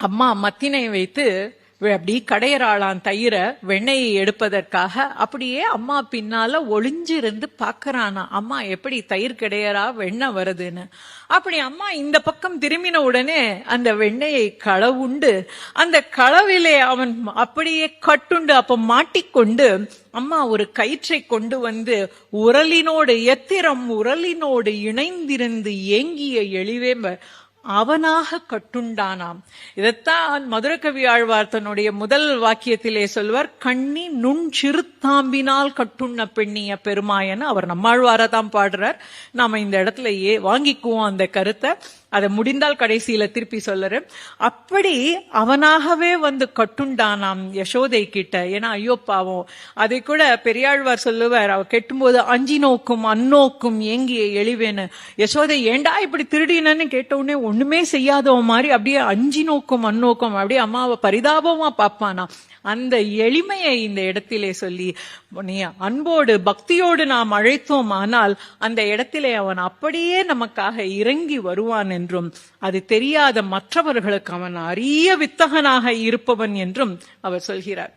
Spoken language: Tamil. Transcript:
அம்மா மத்தினை வைத்து அப்படி கடையராளான் தயிரை வெண்ணெயை எடுப்பதற்காக அப்படியே அம்மா பின்னால ஒளிஞ்சிருந்து பாக்குறானா அம்மா எப்படி தயிர் கிடையறா? வெண்ணெய் வருதுன்னு. அப்படி அம்மா இந்த பக்கம் திரும்பின உடனே அந்த வெண்ணெயை களவுண்டு அந்த களவிலே அவன் அப்படியே கட்டுண்டு அப்ப மாட்டிக்கொண்டு அம்மா ஒரு கயிற்றை கொண்டு வந்து உரலினோடு எத்திரம் உரலினோடு இணைந்திருந்து ஏங்கிய எளிவேம்ப அவனாக கட்டுண்டானாம். இதைத்தான் மதுரகவி ஆழ்வார் தன்னுடைய முதல் வாக்கியத்திலே சொல்வார் கண்ணி நுண் சிறுத்தாம்பினால் கட்டுண்ண பெண்ணிய பெருமாயன்னு அவர் நம்மாழ்வாரா தான் பாடுறார். நாம இந்த இடத்துல ஏ வாங்கிக்குவோம் அந்த கருத்தை. அதை முடிந்தால் கடைசியில திருப்பி சொல்லறேன். அப்படி அவனாகவே வந்து கட்டுண்டானாம் யசோதை கிட்ட. ஏன்னா ஐயோ பாவம். அதை கூட பெரியாழ்வார் சொல்லுவார் அவ கெட்டும்போது அஞ்சி நோக்கும் அந்நோக்கும் ஏங்கிய எளிவேன்னு யசோதை ஏண்டா இப்படி திருடினன்னு? கேட்ட உடனே ஒண்ணுமே செய்யாதவ மாதிரி அப்படியே அஞ்சி நோக்கும் அந்நோக்கும் அப்படியே அம்மாவை பரிதாபமா பார்ப்பானா? அந்த எளிமையை இந்த இடத்திலே சொல்லி நீ அன்போடு பக்தியோடு நாம் அழைத்தோம் ஆனால் அந்த இடத்திலே அவன் அப்படியே நமக்காக இறங்கி வருவான் என்றும் அது தெரியாத மற்றவர்களுக்கு அவன் அரிய வித்தகனாக இருப்பவன் என்றும் அவர் சொல்கிறார்.